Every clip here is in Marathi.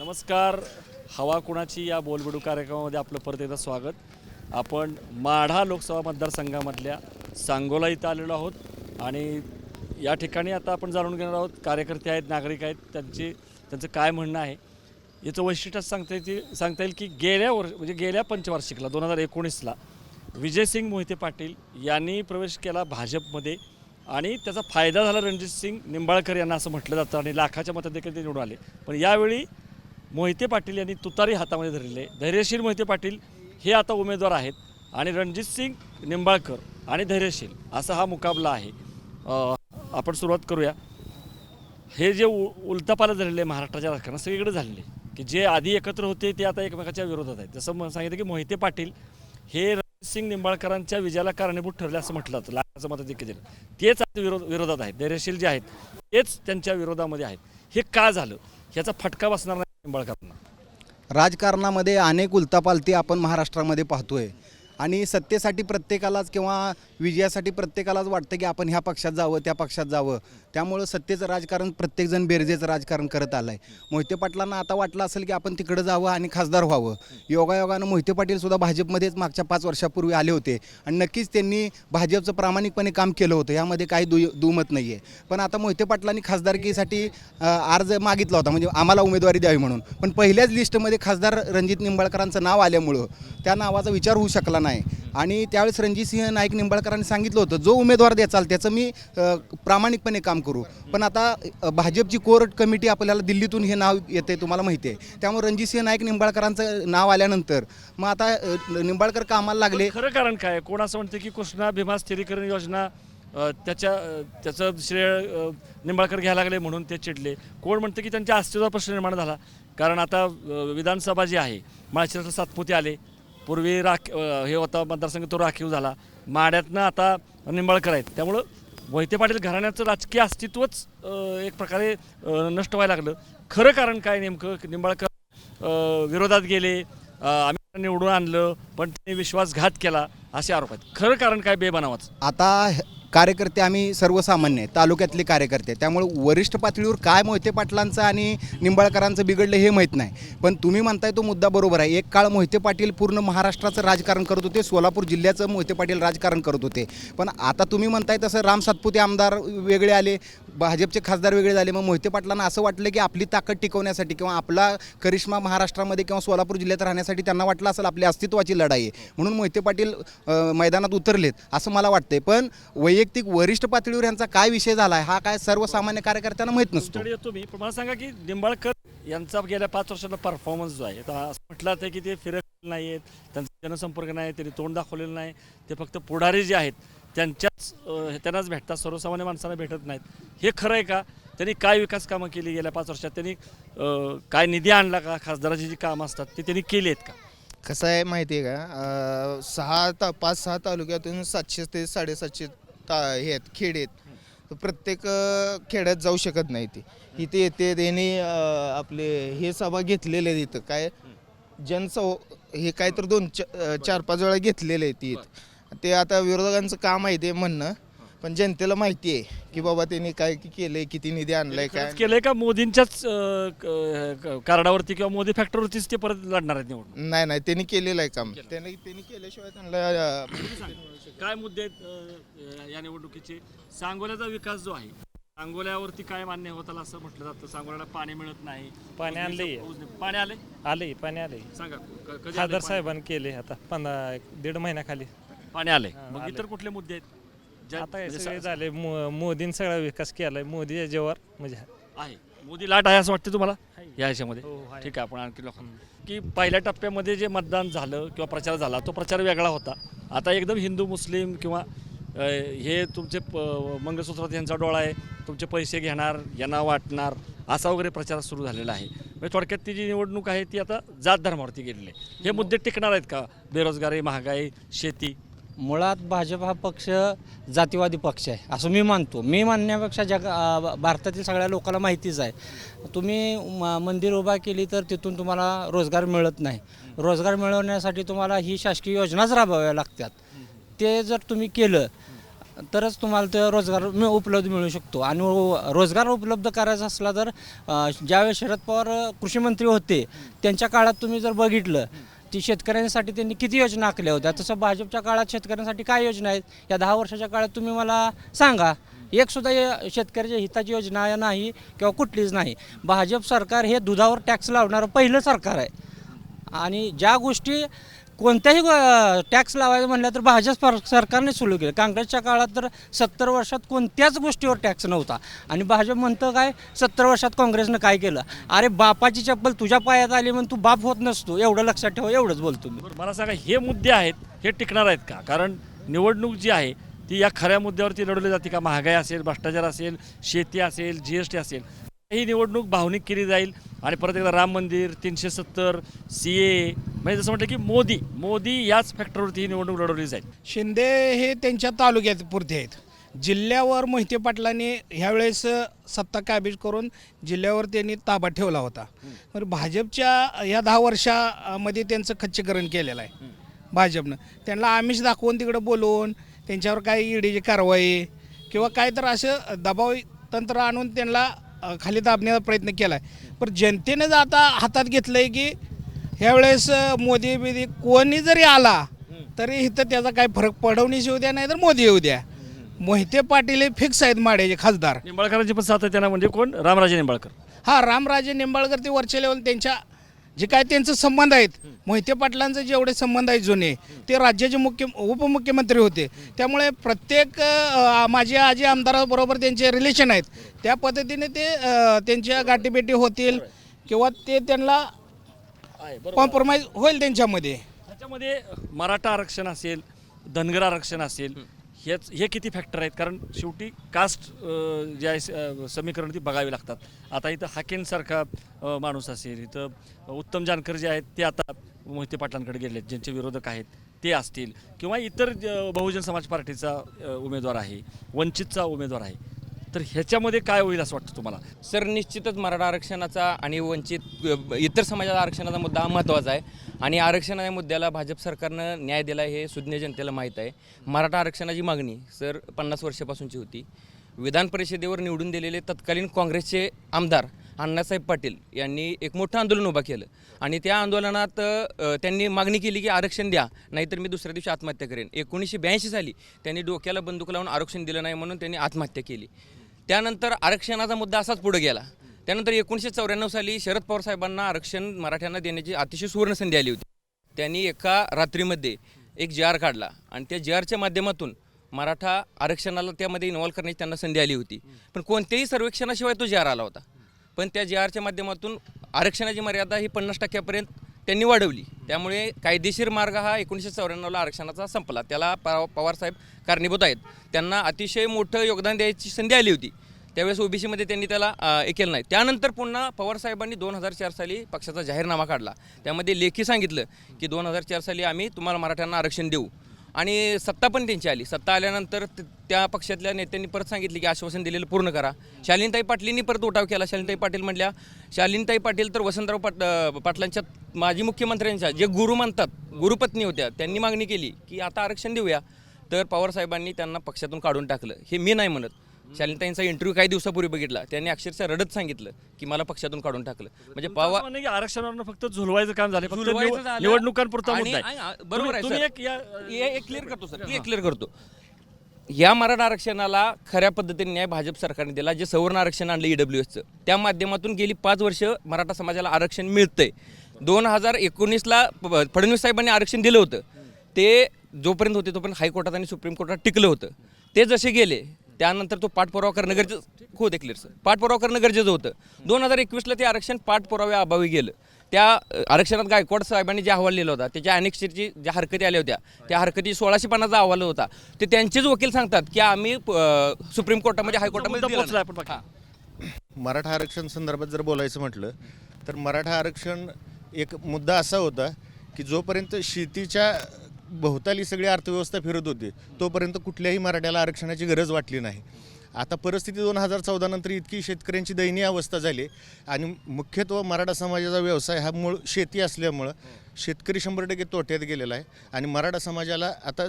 नमस्कार. हवा कुणाची या बोलबेडू कार्यक्रमामध्ये आपलं परत एकदा स्वागत. आपण माढा लोकसभा मतदारसंघामधल्या सांगोला इथं आलेलो आहोत आणि या ठिकाणी आता आपण जाणून घेणार आहोत कार्यकर्ते आहेत नागरिक आहेत त्यांचे त्यांचं काय म्हणणं आहे. याचं वैशिष्ट्य सांगता येते सांगता येईल की गेल्या वर्ष म्हणजे गेल्या पंचवार्षिकला दोन हजार एकोणीसला विजयसिंग मोहिते पाटील यांनी प्रवेश केला भाजपमध्ये आणि त्याचा फायदा झाला रणजित सिंग निंबाळकर यांना असं म्हटलं जातं आणि लाखाच्या मतादेखील ते निवडून आले. पण यावेळी मोहिते पाटील यांनी तुतारी हातामध्ये धरलेले धैर्यशील मोहिते पाटील हे आता उमेदवार आहेत आणि रणजित सिंग निंबाळकर आणि धैर्यशील असा हा मुकाबला आहे. आपण सुरुवात करूया. हे जे उ उलतापाला झालेले महाराष्ट्राच्या राजकारणात सगळीकडे झालेले की जे आधी एकत्र होते ते आता एकमेकाच्या विरोधात आहेत. जसं सांगितलं की मोहिते पाटील हे रणजितसिंग निंबाळकरांच्या विजयाला कारणीभूत ठरले असं म्हटलं जातं. लाखाचं मत देखील तेच आता विरोध विरोधात आहेत. धैर्यशील जे आहेत तेच त्यांच्या विरोधामध्ये आहेत. हे का झालं? ह्याचा फटका बसणार नाही. राजकारणामध्ये अनेक उलतापालती आपण महाराष्ट्रामध्ये पाहतोय. आणि सत्तेसाठी प्रत्येकालाच किंवा विजयासाठी प्रत्येकालाच वाटतं की आपण ह्या पक्षात जावं त्या पक्षात जावं. त्यामुळं सत्तेचं राजकारण प्रत्येकजण बेरजेचं राजकारण करत आलं आहे मोहिते पाटलांना आता वाटलं असेल की आपण तिकडं जावं आणि खासदार व्हावं. योगायोगानं मोहिते पाटीलसुद्धा भाजपमध्येच मागच्या पाच वर्षापूर्वी आले होते. आणि नक्कीच त्यांनी भाजपचं प्रामाणिकपणे काम केलं होतं. यामध्ये काही दु दुमत नाही आहे पण आता मोहिते पाटलांनी खासदारकीसाठी अर्ज मागितला होता. म्हणजे आम्हाला उमेदवारी द्यावी म्हणून. पण पहिल्याच लिस्टमध्ये खासदार रणजित निंबाळकरांचं नाव आल्यामुळं त्या नावाचा विचार होऊ शकला नाही. नाही. आणि त्यावेळेस रणजितसिंह नाईक निंबाळकरांनी सांगितलं होतं जो उमेदवार द्याचाल त्याचं मी प्रामाणिकपणे काम करू. पण आता भाजपची कोर कमिटी आपल्याला दिल्लीतून हे नाव येते तुम्हाला माहिती आहे. त्यामुळे रणजितसिंह नाईक निंबाळकरांचं नाव आल्यानंतर मग आता निंबाळकर कामाला लागले. खरं कारण काय कोण असं म्हणतं की कृष्णा भीमा स्थिरीकरण योजना त्याच्या त्याचं श्रेय निंबाळकर घ्यायला लागले म्हणून ते चिडले. कोण म्हणतं की त्यांच्या अस्तित्वाचा प्रश्न निर्माण झाला? कारण आता विधानसभा जी आहे माळशिरसला सातपुते आले. पूर्वी राख हे होता मतदारसंघ तो राखीव झाला. माड्यातनं आता निंबाळकर आहेत. त्यामुळं मोहिते पाटील घराण्याचं राजकीय अस्तित्वच एक प्रकारे नष्ट व्हायला लागलं. खरं कारण काय नेमकं? निंबाळकर विरोधात गेले. आम्ही निवडून आणलं पण त्यांनी विश्वासघात केला असे आरोप आहेत. खरं कारण काय बेबनावाचं? आता कार्यकर्ते आम्ही सर्वसामान्य आहे, तालुक्यातले कार्यकर्ते त्यामुळे वरिष्ठ पातळीवर काय मोहिते पाटलांचं आणि निंबाळकरांचं बिघडलं हे माहीत नाही. पण तुम्ही म्हणताय तो मुद्दा बरोबर आहे. एक काळ मोहिते पाटील पूर्ण महाराष्ट्राचं राजकारण करत होते सोलापूर जिल्ह्याचं मोहिते पाटील राजकारण करत होते. पण आता तुम्ही म्हणताय तसं राम सातपुते आमदार वेगळे आले भाजपचे खासदार वेगळे झाले. मग मोहिते पाटलांना असं वाटलं की आपली ताकद टिकवण्यासाठी किंवा आपला करिश्मा महाराष्ट्रामध्ये किंवा सोलापूर जिल्ह्यात राहण्यासाठी त्यांना वाटलं असेल आपली अस्तित्वाची लढाई आहे. म्हणून मोहिते पाटील मैदानात उतरलेत असं मला वाटतंय. पण वैयक्तिक वरिष्ठ पातळीवर यांचा काय विषय झाला आहे हा काय सर्वसामान्य कार्यकर्त्यांना माहीत नसतो. तुम्ही येतो मी. पण मला सांगा की निंबाळकर यांचा गेल्या पाच वर्षाचा परफॉर्मन्स जो आहे आता म्हटलं ते की ते फिरत नाही आहेत त्यांचा जनसंपर्क नाही त्यांनी तोंड दाखवलेलं नाही. ते फक्त पुढारी जे आहेत त्यांच्या त्यांनाच भेटतात सर्वसामान्य माणसांना भेटत नाहीत. हे खरं आहे का? त्यांनी काय विकास कामं केली गेल्या पाच वर्षात? त्यांनी काय निधी आणला का? खासदाराची जी कामं असतात ते त्यांनी केली आहेत का? कसं आहे माहिती आहे का? सहा ता पाच सहा तालुक्यातून सातशे ते साडेसातशे ता हे आहेत खेड आहेत. प्रत्येक खेड्यात जाऊ शकत नाही ते. इथे येते त्यांनी आपले हे सभा घेतलेले आहेत इथं. काय जनसव हे काय तर दोन च- चार पाच वेळा घेतलेले आहेत इथं. ते आता विरोधकांचं काम आहे ते म्हणणं. पण जनतेला माहिती आहे की बाबा त्यांनी काय केलंय किती निधी आणलाय काय केलंय का मोदींच्याच अ, क- क- कार्डावरती किंवा मोदी फॅक्टरवरतीच ते परत लढणार आहेत निवडून नाही नाही त्यांनी केलेलं आहे काम. त्यांनी त्यांनी केल्याशिवाय त्यांना काय मुद्दे आहेत अ, या निवडणुकीचे? सांगोल्याचा विकास जो आहे सांगोल्यावरती काय मान्य होत आलं असं म्हटलं जातं? सांगोल्याला पाणी मिळत नाही. पाणी आणलंय. उजनी- पाणी आले आले पाणी आले सांगा क- कधी आलंय खासदार पाणी? साहेबांनी केले आता पंधरा एक दीड महिन्याखाली. पाणी आले मग. इतर कुठले मुद्दे आहेत? ज्या- आता हे म्हणजे सगळे सा- झाले. मो- मोदींनी सगळा विकास केलाय. मोदी याच्यावर म्हणजे आहे. मोदी लाट आहे असं वाटतं तुम्हाला? या ह्याच्यामध्ये? हो, आहे. ठीक आहे आपण आणखी लोकांना की पहिल्या टप्प्यामध्ये जे मतदान झालं किंवा प्रचार झाला तो प्रचार वेगळा होता. आता एकदम हिंदू मुस्लिम किंवा अ, हे तुमचे प- मंगळसूत्रात यांचा डोळा आहे. तुमचे पैसे घेणार यांना वाटणार असा वगैरे प्रचार सुरू झालेला आहे. म्हणजे थोडक्यात ती जी निवडणूक आहे ती आता जात धर्मावरती गेलेली आहे. हे मुद्दे टिकणार आहेत का? बेरोजगारी महागाई शेती? मुळात भाजप हा पक्ष जातीवादी पक्ष आहे असं मी मानतो. मी मानण्यापेक्षा जग भारतातील सगळ्या लोकांना माहितीच आहे. तुम्ही म- मंदिर उभा केली तर तिथून तुम्हाला रोजगार मिळत नाही. रोजगार मिळवण्यासाठी तुम्हाला ही शासकीय योजनाच राबवाव्या लागतात. ते जर तुम्ही केलं तरच तुम्हाला ते रोजगार मिळ उपलब्ध मिळू शकतो. आणि रोजगार उपलब्ध करायचा असला तर ज्यावेळेस शरद पवार कृषीमंत्री होते त्यांच्या काळात तुम्ही जर बघितलं ती शेतकऱ्यांसाठी त्यांनी किती योजना आखल्या होत्या? तसं भाजपच्या काळात शेतकऱ्यांसाठी काय योजना आहेत? या दहा वर्षाच्या काळात तुम्ही मला सांगा एक सुद्धा शेतकऱ्याच्या हिताची योजना नाही किंवा कुठलीच नाही. भाजप सरकार हे दुधावर टॅक्स लावणारं पहिलं सरकार आहे. आणि ज्या गोष्टी कोणत्याही टॅक्स लावायचं म्हणलं तर भाजप सरकारने सुरू केलं. काँग्रेसच्या काळात तर सत्तर वर्षात कोणत्याच गोष्टीवर टॅक्स नव्हता. आणि भाजप म्हणतं काय सत्तर वर्षात काँग्रेसनं काय केलं? अरे बापाची चप्पल तुझ्या पायात आली म्हणून तू बाप होत नसतो. एवढं लक्षात ठेवा एवढंच बोलतो मी. मला सांगा हे मुद्दे आहेत हे टिकणार आहेत का? कारण निवडणूक जी आहे ती या खऱ्या मुद्द्यावरती लढवली जाते का? महागाई असेल भ्रष्टाचार असेल शेती असेल जी एस टी असेल. ही निवडणूक भावनिक केली जाईल. आणि परत एकदा राम मंदिर तीनशे सत्तर सी ए म्हणजे जसं म्हटलं की मोदी मोदी याच फॅक्टरवरती ही निवडणूक लढवली जाईल. शिंदे हे त्यांच्या तालुक्यात पुरते आहेत. जिल्ह्यावर मोहिते पाटलांनी ह्यावेळेस सत्ता काबीज करून जिल्ह्यावर त्यांनी ताबा ठेवला होता. तर भाजपच्या ह्या दहा वर्षामध्ये त्यांचं खच्चीकरण केलेलं आहे. भाजपनं. त्यांना आमिष दाखवून तिकडं बोलवून त्यांच्यावर काही ईडीची कारवाई किंवा काय तर असं दबाव तंत्र आणून त्यांना खाली दाबण्याचा प्रयत्न केला आहे पण जनतेनं जर आता हातात घेतलं आहे की ह्यावेळेस मोदी बिदी कोणी जरी आला तरी इथं त्याचा काही फरक पडवणीच येऊ द्या नाही तर मोदी येऊ द्या. मोहिते पाटील हे फिक्स आहेत माड्याचे खासदार. निंबाळकरांची पण सातत्यानं म्हणजे कोण? रामराजे निंबाळकर. हा रामराजे निंबाळकर ते वरच्या लेवल त्यांच्या जे काय त्यांचे संबंध आहेत मोहिते पाटलांचे जेवढे संबंध आहेत जुने ते राज्याचे मुख्य उपमुख्यमंत्री होते. त्यामुळे प्रत्येक माझे आजी आमदाराबरोबर त्यांचे रिलेशन आहेत. त्या पद्धतीने ते त्यांच्या गाठीभेटी होतील किंवा ते त्यांना कॉम्प्रोमाइज होईल त्यांच्यामध्ये. त्याच्यामध्ये मराठा आरक्षण असेल धनगर आरक्षण असेल हेच हे किती फॅक्टर आहेत? कारण शेवटी कास्ट जे आहे समीकरण ती बघावी लागतात. आता इथं हाकेनसारखा माणूस असेल इथं उत्तम जानकर जे आहेत ते आता मोहिते पाटलांकडे गेलेत ज्यांचे विरोधक आहेत ते असतील. किंवा इतर बहुजन समाज पार्टीचा उमेदवार आहे वंचितचा उमेदवार आहे. तर ह्याच्यामध्ये काय होईल असं वाटतं तुम्हाला? सर निश्चितच मराठा आरक्षणाचा आणि वंचित इतर समाजाचा आरक्षणाचा मुद्दा हा महत्त्वाचा आहे. आणि आरक्षणाच्या मुद्द्याला भाजप सरकारनं न्याय दिला हे सुज्ञ जनतेला माहीत आहे. मराठा आरक्षणाची मागणी सर पन्नास वर्षापासूनची होती. विधान परिषदेवर निवडून दिलेले तत्कालीन काँग्रेसचे आमदार अण्णासाहेब पाटील यांनी एक मोठं आंदोलन उभं केलं. आणि त्या आंदोलनात त्यांनी मागणी केली की आरक्षण द्या नाहीतर मी दुसऱ्या दिवशी आत्महत्या करेन. एकोणीसशे ब्याऐंशी साली त्यांनी डोक्याला बंदूक लावून आरक्षण दिलं नाही म्हणून त्यांनी आत्महत्या केली. त्यानंतर आरक्षणाचा मुद्दा असाच पुढे गेला. त्यानंतर एकोणीसशे चौऱ्याण्णव साली शरद पवार साहेबांना आरक्षण मराठ्यांना देण्याची अतिशय सुवर्ण संधी आली होती. त्यांनी एका रात्रीमध्ये एक जी आर काढला आणि त्या जी आरच्या माध्यमातून मराठा आरक्षणाला त्यामध्ये इन्व्हॉल्व करण्याची त्यांना संधी आली होती. पण कोणत्याही सर्वेक्षणाशिवाय तो जी आर आला होता. पण त्या जी आरच्या माध्यमातून आरक्षणाची मर्यादा ही पन्नास टक्क्यापर्यंत त्यांनी वाढवली. त्यामुळे कायदेशीर मार्ग हा एकोणीसशे चौऱ्याण्णवला आरक्षणाचा संपला. त्याला पवारसाहेब कारणीभूत आहेत. त्यांना अतिशय मोठं योगदान द्यायची संधी आली होती. त्यावेळेस ओबीसीमध्ये त्यांनी त्याला हे केलं नाही. त्यानंतर पुन्हा पवारसाहेबांनी दोन हजार चार साली पक्षाचा जाहीरनामा काढला. त्यामध्ये लेखी सांगितलं की दोन हजार चार साली आम्ही तुम्हाला मराठ्यांना आरक्षण देऊ. आणि सत्ता पण त्यांची आली. सत्ता आल्यानंतर त्या पक्षातल्या नेत्यांनी परत सांगितले की आश्वासन दिलेलं पूर्ण करा. शालीनताई पाटलींनी परत उठाव केला. शालीनताई पाटील म्हटल्या शालीनताई पाटील तर वसंतराव पाट पाटलांच्या माजी मुख्यमंत्र्यांच्या जे गुरु म्हणतात गुरुपत्नी होत्या त्यांनी मागणी केली की आता आरक्षण देऊया. तर पवारसाहेबांनी त्यांना पक्षातून काढून टाकलं. हे मी नाही म्हणत. शालीनताईंचा इंटरव्ह्यू काही दिवसापूर्वी बघितला. त्यांनी अक्षरशः रडत सांगितलं की मला पक्षातून काढून टाकलं. म्हणजे पवार आरक्षणावरनं फक्त झुलवायचं काम झालं फक्त झुलवायचं निव- झालं. निवडणुकांपुरता आणि- मुद्दा आहे. आणि- बरोबर आहे, तुम्ही- तुम्ही सर. एक या हे क्लिअर करतो सर. क्लिअर करतो. या मराठा आरक्षणाला खऱ्या पद्धतीने न्याय भाजप सरकारने दिला जे सवर्ण आरक्षण आणलं ईडब्ल्यू एसचं त्या माध्यमातून गेली पाच वर्ष मराठा समाजाला आरक्षण मिळतंय. दोन हजार एकोणीसला प- फडणवीस साहेबांनी आरक्षण दिलं होतं. ते जोपर्यंत होते तोपर्यंत हायकोर्टात आणि सुप्रीम कोर्टात टिकलं होतं. ते जसे गेले त्यानंतर तो पाठपुरावा करणं गरजेचं हो दे क्लिअर सर पाठपुरावा करणं गरजेचं होतं. दोन हजार एकवीसला ते आरक्षण पाठपुराव्या अभावी गेलं. त्या आरक्षणात गायकवाड साहेबांनी जे अहवाल लिहिला होता त्याच्या अनेकशेची ज्या हरकती आल्या होत्या त्या हरकती सोळाशे पन्नासचा अहवाल होता. ते त्यांचेच वकील सांगतात की आम्ही सुप्रीम कोर्टामध्ये हायकोर्टामध्ये. मराठा आरक्षण संदर्भात जर बोलायचं म्हटलं तर मराठा आरक्षण एक मुद्दा असा होता की जोपर्यंत शेतीच्या भोवताली सगळी अर्थव्यवस्था फिरत होती. तोपर्यंत कुठल्याही मराठ्याला आरक्षणाची गरज वाटली नाही. आता परिस्थिती दोन हजार चौदा नंतर इतकी शेतकऱ्यांची दयनीय अवस्था झाली आणि मुख्यत्व मराठा समाजाचा व्यवसाय हा मूळ शेती असल्यामुळं शेतकरी शंभर टक्के तोट्यात गेलेला आहे आणि मराठा समाजाला आता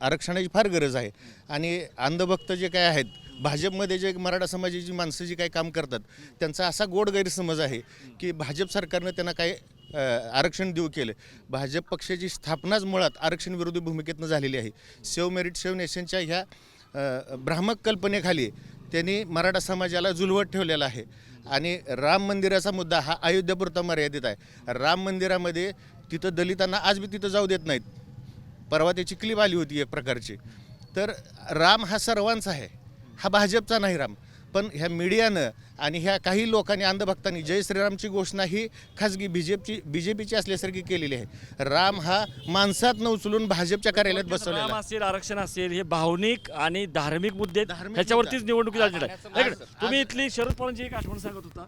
आरक्षणाची फार गरज आहे. आणि अंधभक्त जे काय आहेत भाजपमध्ये जे मराठा समाजाची माणसं जी काही काम करतात त्यांचा असा गोड गैरसमज आहे की भाजप सरकारनं त्यांना काय आरक्षण देऊ केलं. भाजप पक्षाची स्थापनाच मुळात आरक्षण विरोधी भूमिकेतनं झालेली आहे. सेव मेरिट सेव नेशनच्या ह्या भ्रामक कल्पनेखाली त्यांनी मराठा समाजाला जुलवत ठेवलेला आहे. आणि राम मंदिराचा मुद्दा हा अयोध्यापुरता मर्यादित आहे. राम मंदिरामध्ये तिथं दलितांना आज बी तिथं जाऊ देत नाहीत. परवा त्याची क्लिप आली होती एक प्रकारची. तर राम हा सर्वांचा आहे. हा भाजपचा नाही राम. पण ह्या मीडियानं आणि ह्या काही लोकांनी अंधभक्तांनी जय श्रीरामची घोषणा ही खाजगी बी जे पीची बी जे पीची असल्यासारखी केलेली आहे राम हा माणसात न उचलून भाजपच्या कार्यालयात बसवलेला राम आहे. असेल आरक्षण असेल हे भावनिक आणि धार्मिक मुद्दे आहेत. धार्मिक ह्याच्यावरतीच मुद्दा. निवडणुकी झालेली आहे माणसं. तुम्ही इथली शरद पवारांची एक आठवण सांगत होता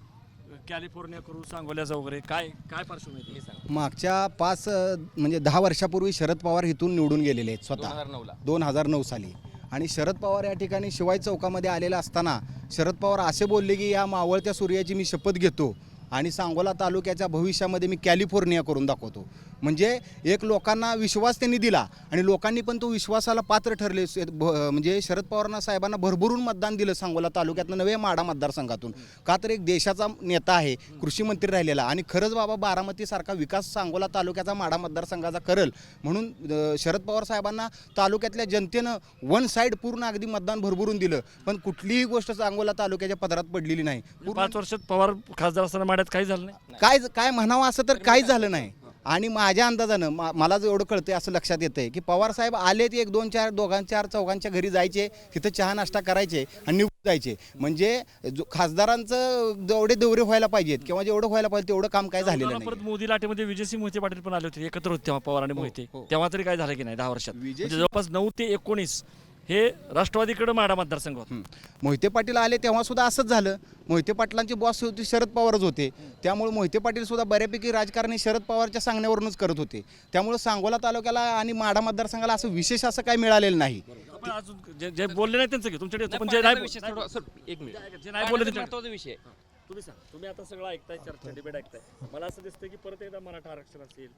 कॅलिफोर्निया करू सांगोल्याचा वगैरे काय काय पार्श्वभूमी आहे? मागच्या पाच अ, म्हणजे दहा वर्षापूर्वी शरद पवार इथून निवडून गेलेले आहेत स्वतः दोन हजार नऊ साली आणि शरद पवार या ठिकाणी शिवाय चौकामध्ये आलेला असताना शरद पवार असे बोलले की या मावळत्या सूर्याची मी शपथ घेतो आणि सांगोला तालुक्याच्या भविष्यामध्ये मी कॅलिफोर्निया करून दाखवतो. म्हणजे एक लोकांना विश्वास त्यांनी दिला आणि लोकांनी पण तो विश्वासाला पात्र ठरले. म्हणजे शरद पवारांना साहेबांना भरभरून मतदान दिलं सांगोला तालुक्यातनं नवे माडा मतदारसंघातून. का तर एक देशाचा नेता आहे कृषी मंत्री राहिलेला. आणि खरंच बाबा बारामतीसारखा विकास सांगोला तालुक्याचा माडा मतदारसंघाचा करल. म्हणून शरद पवार साहेबांना तालुक्यातल्या जनतेनं वन साईड पूर्ण अगदी मतदान भरभरून दिलं. पण कुठलीही गोष्ट सांगोला तालुक्याच्या पदरात पडलेली नाही. पाच वर्षात पवार खासदार असताना माड्यात काही झालं नाही? काय काय म्हणावं असं तर काहीच झालं नाही. आणि माझ्या अंदाजानं मा- मला जो एवढं कळतंय असं लक्षात येतंय की पवार साहेब आले ते एक दोन चार दोघां चार चौघांच्या घरी जायचे तिथं चहा नाश्ता करायचे आणि निघून जायचे. म्हणजे जो खासदारांचं जेवढे दौरे व्हायला पाहिजेत किंवा जेवढं व्हायला पाहिजे तेवढं काम काय झालेलं परत नाही हो, मोदी लाटेमध्ये विजयसिंह मोहिते पाटील पण आले होते एकत्र होते तेव्हा पवार आणि मोहिते. तेव्हा तरी काय झालं की नाही दहा वर्षात? म्हणजे जवळपास नऊ ते एकोणीस हे राष्ट्रवादीकडे माडा मतदारसंघ होता. हं. मोहिते पाटील आले तेव्हा सुद्धा असंच झालं. मोहिते पाटलांचे बॉस होते शरद पवारच होते. त्यामुळे मोहिते पाटील सुद्धा बऱ्यापैकी राजकारणी शरद पवारच्या सांगण्यावरूनच करत होते. त्यामुळे सांगोला तालुक्याला आणि माडा मतदारसंघाला असं विशेष असं काय मिळालेलं नाही. आपण अजून जे- जे बोलले नाही त्यांचं तुमच्याकडे. पण जे नाही विषय नाही- थोडा- सर, एक मिनिट. जे नाही बोलले पाण्याचा त्यांच्याकडे. महत्त्वाचा विषय आहे. तुम्ही सांग. तुम्ही आता सगळं ऐकताय चर्चा डिबेट ऐकताय. मला असं दिसतं की परत एकदा मराठा आरक्षण असेल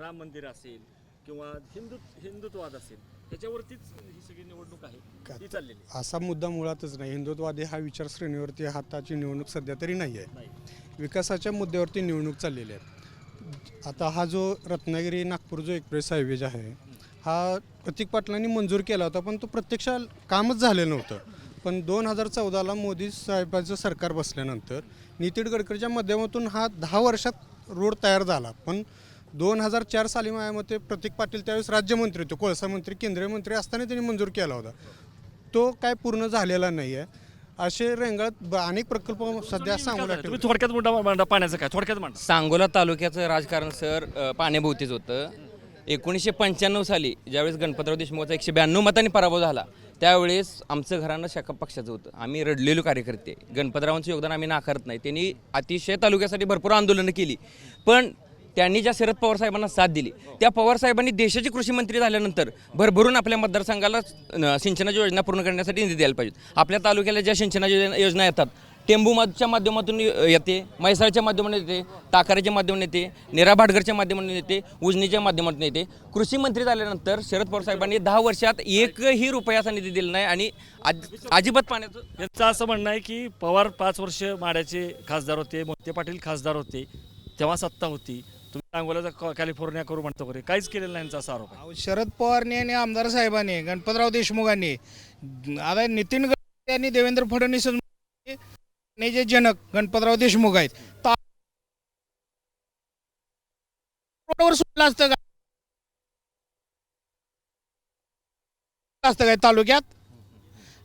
राम मंदिर असेल किंवा हिंदू हिंदुत्ववाद असेल त्याच्यावरतीच ही सगळी निवडणूक आहे ती चाललेली आहे. असा मुद्दा मुळातच नाही. हिंदुत्ववादी हा विचारश्रेणीवरती हाताची निवडणूक सध्या तरी नाही आहे. नाही. विकासाच्या मुद्द्यावरती निवडणूक चाललेली आहे. आता हा जो रत्नागिरी नागपूर जो एक्सप्रेस हायवे आहे हा प्रतीक पाटलांनी मंजूर केला होता पण तो प्रत्यक्ष कामच झालेलं नव्हतं. पण दोन हजार चौदाला मोदी साहेबांचं सरकार बसल्यानंतर नितीन गडकरीच्या माध्यमातून हा दहा वर्षात रोड तयार झाला. पण दोन हजार चार साली माझ्या मते प्रतीक पाटील त्यावेळेस राज्यमंत्री होते. कोळसा मंत्री केंद्रीय मंत्री असताना त्यांनी मंजूर केला होता. तो काय पूर्ण झालेला नाही आहे असे रेंगाळत ब- अनेक प्रकल्प सध्या सांगोला तुम्ही थोडक्यात मुद्दा मांडा. पाण्याचं काय? थोडक्यात मांडा. सांगोला तालुक्याचं राजकारण सर पाण्याभोवतीच होतं. एकोणीसशे पंच्याण्णव साली ज्यावेळेस गणपतराव देशमुखचा एकशे ब्याण्णव मतांनी पराभव झाला त्यावेळेस आमचं घराणं शाखा पक्षाचं होतं. आम्ही रडलेलो कार्यकर्ते. गणपतरावांचं योगदान आम्ही नाकारत नाही. त्यांनी अतिशय तालुक्यासाठी भरपूर आंदोलनं केली. पण त्यांनी ज्या शरद पवार साहेबांना साथ दिली त्या पवार साहेबांनी देशाचे कृषी मंत्री झाल्यानंतर भरभरून आपल्या मतदारसंघाला सिंचनाची सिंचनाच्या योजना पूर्ण करण्यासाठी निधी द्यायला पाहिजे आपल्या तालुक्याला ज्या सिंचनाच्या योजना- योजना येतात टेंबूमाच्या माध्यमातून येते म्हैसाळच्या माध्यमातून येते ताकाऱ्याच्या माध्यमातून येते नेरा भाटघरच्या माध्यमातून येते उजनीच्या माध्यमातून येते. कृषी मंत्री झाल्यानंतर शरद पवार साहेबांनी दहा वर्षात एकही रुपयाचा निधी दिला नाही आणि अजिबात पाण्याचं यांचं असं म्हणणं आहे की पवार पाच वर्ष माड्याचे खासदार होते मोहिते पाटील खासदार होते तेव्हा सत्ता होती. तुम्ही सांगोल्याचा कॅलिफोर्निया करू म्हणतो वगैरे. काहीच केलेलं नाही यांचा असा आरोप आहे. अहो, शरद पवारने आणि आमदार साहेबांनी गणपतराव देशमुखांनी आता नितीन गडकरी आणि देवेंद्र फडणवीस ने जे जनक गणपतराव देशमुख आहेत ता- रोडवर सुटलं असतं का? असतं काय तालुक्यात?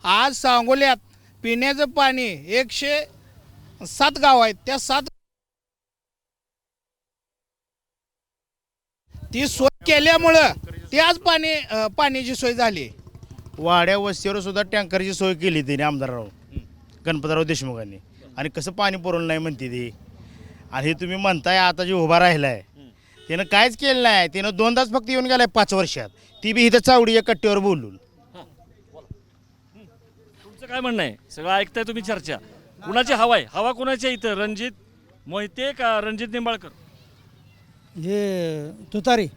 आज सांगोल्यात पिण्याचं पाणी एकशे सात गाव आहेत. त्या सात ती सोय केल्यामुळं ती आज पाणी अं, पाण्याची सोय झाली. वाड्या वस्तीवर सुद्धा टँकरची सोय केली त्यांनी आमदारराव गणपतराव देशमुखांनी. आणि कसं पाणी पुरवलं नाही म्हणते ती. आणि हे तुम्ही म्हणताय आता जे उभा राहिला आहे त्यानं काहीच केलं नाही. त्यानं दोनदाच फक्त येऊन गेलाय पाच वर्षात. ती बी इथं चावडी या कट्ट्यावर बोलून. तुमचं काय म्हणणं आहे? सगळं ऐकताय तुम्ही चर्चा. कुणाची हवा आहे? हवा कुणाची आहे इथं? रणजित मोहिते का रणजित निंबाळकर? हे तुतारी.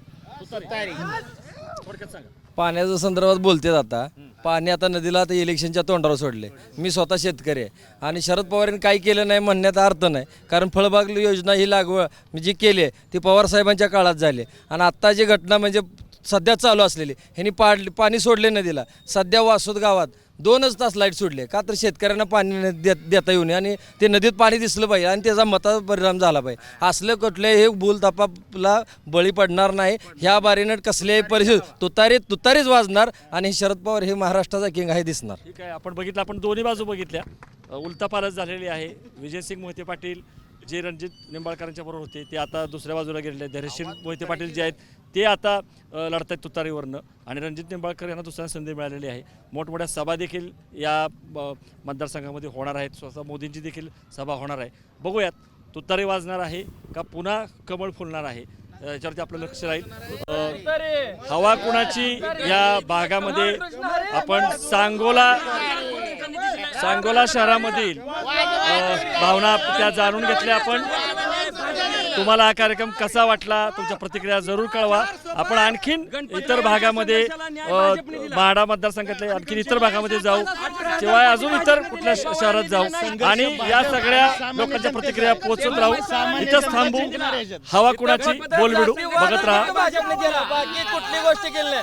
थोडक्यात सांगा. पाण्याच्या संदर्भात बोलते आता. पाणी आता नदीला आता इलेक्शनच्या तोंडावर सोडले. मी स्वतः शेतकरी आहे. आणि शरद पवारांनी काही केलं नाही म्हणण्यात अर्थ नाही. कारण फळबाग योजना ही लागवड जी केली आहे ती पवार साहेबांच्या काळात झाली आणि आत्ता जी घटना म्हणजे सध्या चालू असलेली. ह्यांनी पाड पाणी सोडले नदीला. सध्या वासोद गावात दोनच तास लाइट सोडले का तर शेतकऱ्यांना पाणी न- देत देता येऊ नये आणि ते नदीत पाणी दिसलं पाहिजे आणि त्याचा मता परिणाम झाला पाहिजे. असलं हे भूलतापाला बळी पडणार नाही. ह्या बारीनं कसल्याही परिस्थिती तुतारी तुतारीच वाजणार आणि शरद पवार हे महाराष्ट्राचा किंग आहे दिसणार. ठीक आहे आपण बघितलं आपण दोन्ही बाजू बघितल्या. उलतापालच झालेली आहे. विजयसिंग मोहिते पाटील जे रणजित निंबाळकरांच्या बरोबर होते ते आता दुसऱ्या बाजूला गेलेले आहेत. धैर्यशील मोहिते पाटील जे आहेत ते आता लढत आहेत तुतारीवरनं. आणि रणजित निंबाळकर यांना दुसऱ्या संधी मिळालेली आहे. मोठमोठ्या सभा देखील या मतदारसंघामध्ये होणार आहेत. स्वतः मोदींची देखील सभा होणार आहे. बघूयात तुतारी वाजणार आहे का पुन्हा कमळ फुलणार आहे? याच्यावरती आपलं लक्ष राहील. हवा कुणाची या भागामध्ये? आपण सांगोला सांगोला शहरामधील भावना त्या जाणून घेतल्या आपण. तुम्हाला हा कार्यक्रम कसा वाटला? तुमच्या प्रतिक्रिया जरूर कळवा. आपण आणखीन इतर भागामध्ये अ, म्हाडा मतदारसंघातल्या आणखीन इतर भागामध्ये जाऊ. शिवाय अजून इतर कुठल्या श- शहरात जाऊ. आणि या सगळ्या लोकांच्या प्रतिक्रिया पोहोचत राहू. इथंच थांबू. हवा कुणाची बोलबिडू बघत राहा. कुठली गोष्ट केली